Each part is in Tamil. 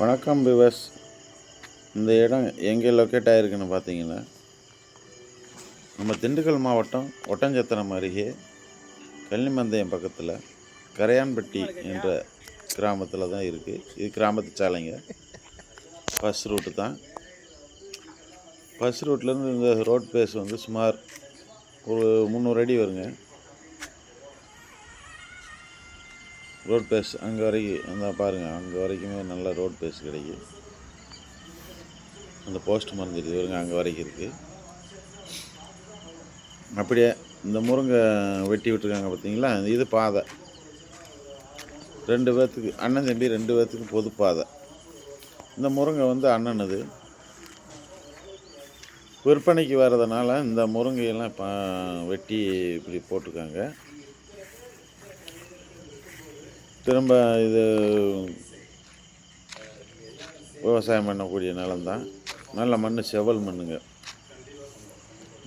வணக்கம் பிவஸ் இந்த இடம் எங்கே லொக்கேட் ஆகிருக்குன்னு பார்த்தீங்கன்னா நம்ம திண்டுக்கல் மாவட்டம் ஒட்டஞ்சத்திரம் அருகே கள்ளிமந்தயம் பக்கத்தில் கரையான்பட்டி என்ற கிராமத்தில் தான் இருக்குது இது கிராமத்து சாலைங்க. பஸ் ரூட்டு தான். பஸ் ரூட்லேருந்து இந்த ரோட் பேஸ் வந்து சுமார் ஒரு முந்நூறு அடி வருங்க. ரோட் பேஸ் அங்கே வரைக்கும் அந்த பாருங்கள் அங்கே வரைக்குமே நல்ல ரோட் பேஸ் கிடைக்கும் அந்த போஸ்ட் மறைஞ்சிருக்கு வருங்க அங்கே வரைக்கும் இருக்குது அப்படியே இந்த முருங்கை வெட்டி விட்டுருக்காங்க பார்த்தீங்களா? இது பாதை. ரெண்டு பேர்த்துக்கு அண்ணன் தம்பி ரெண்டு பேர்த்துக்கு பொது பாதை. இந்த முருங்கை வந்து அண்ணனுது. விற்பனைக்கு வர்றதுனால இந்த முருங்கையெல்லாம் இப்போ வெட்டி இப்படி போட்டிருக்காங்க. திரும்ப இது விவசாயம் பண்ணக்கூடிய நிலம்தான். நல்ல மண் செவல் மண்ணுங்க.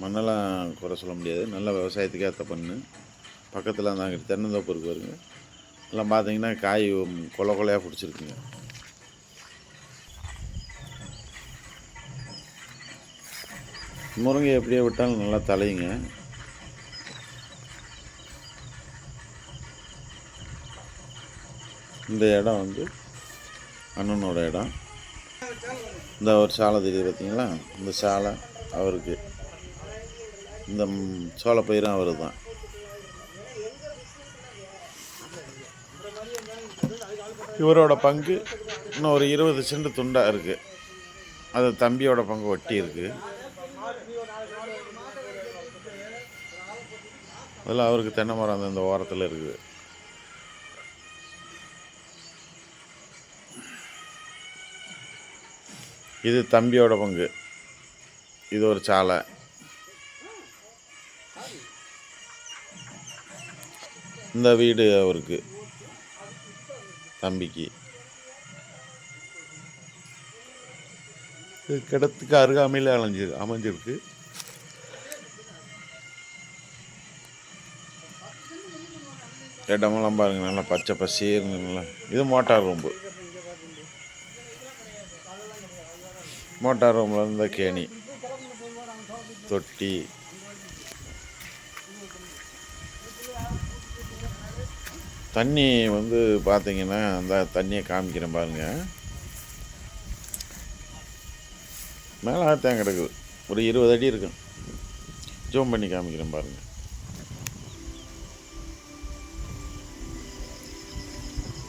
மண்ணெல்லாம் குறை சொல்ல முடியாது. நல்ல விவசாயத்துக்கு ஏற்ற மண் பக்கத்தில் அந்த அங்கிட்டு தென்னந்தோப்பு இருக்கு வருங்க எல்லாம் பார்த்தீங்கன்னா காய் கொலை கொலையாக பிடிச்சிருக்குங்க. முருங்கை எப்படியே விட்டாலும் நல்லா தலையுங்க. இந்த இடம் வந்து அண்ணனோட இடம். இந்த ஒரு சாலை தெரியுது பார்த்தீங்களா? இந்த சாலை அவருக்கு. இந்த ம், சோளப்பயிரும் அவர் தான் இவரோட பங்கு இன்னும் ஒரு இருபது சென்ட் துண்டாக இருக்குது அது தம்பியோட பங்கு ஒட்டி இருக்குது அதில் அவருக்கு தென்னை மரம் அந்த இந்த ஓரத்தில் இருக்குது. இது தம்பியோட பங்கு. இது ஒரு சாலை. இந்த வீடு அவருக்கு. தம்பிக்கு. கிடத்துக்கு அருகாமையில் அலைஞ்சு அமைஞ்சிருக்கு. இடமெல்லாம் பாருங்க நல்லா பச்சை பசேர்னு நல்லா இது மோட்டார் ரூம்பு. மோட்டார் ரூமில் இருந்த கேணி. தொட்டி. தண்ணி வந்து பார்த்தீங்கன்னா அந்த தண்ணியை காமிக்கிறேன் பாருங்கள் மேலே தேங்க கிடக்குது. ஒரு இருபது அடி இருக்கும் ஜூம் பண்ணி காமிக்கிறேன் பாருங்கள்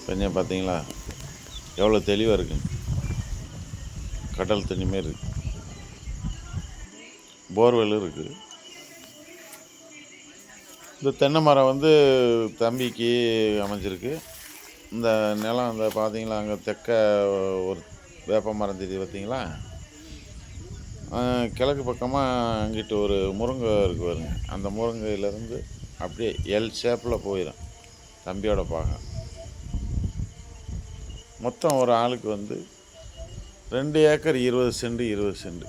தண்ணியை பார்த்தீங்களா எவ்வளோ தெளிவாக இருக்குங்க கடல் தண்ணி மாரி இருக்குது போர்வெல் இருக்குது இந்த தென்னை மரம் வந்து தம்பிக்கு அமைஞ்சிருக்கு. இந்த நிலம் இந்த பார்த்தீங்களா அங்கே தெக்க ஒரு வேப்ப மரம் தெரியுது பார்த்தீங்களா கிழக்கு பக்கமாக அங்கிட்டு ஒரு முருங்கை இருக்கு பாருங்க. அந்த முருங்கையிலேருந்து அப்படியே எல் ஷேப்பில் போயிடும் தம்பியோட பாகம். மொத்தம் ஒரு ஆளுக்கு வந்து ரெண்டு ஏக்கர் இருபது சென்ட் இருபது சென்ட்.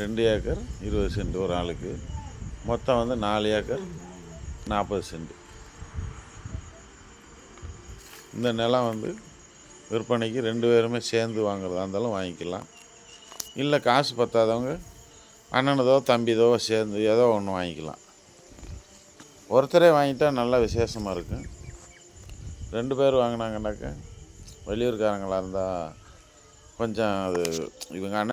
ரெண்டு ஏக்கர் இருபது சென்ட் ஒரு ஆளுக்கு. மொத்தம் வந்து நாலு ஏக்கர் நாற்பது சென்ட். இந்த நிலம் வந்து விற்பனைக்கு ரெண்டு பேருமே சேர்ந்து வாங்குறதா இருந்தாலும் வாங்கிக்கலாம். இல்லை காசு பத்தாதவங்க அண்ணனதோ தம்பிதோ சேர்ந்து ஏதோ ஒன்று வாங்கிக்கலாம். ஒருத்தரே வாங்கிட்டா நல்லா விசேஷமாக இருக்கும். ரெண்டு பேர் வாங்கினாங்கன்னாக்க வெளியூர்காரங்களாக இருந்தால் கொஞ்சம் அது இவங்க அண்ணன்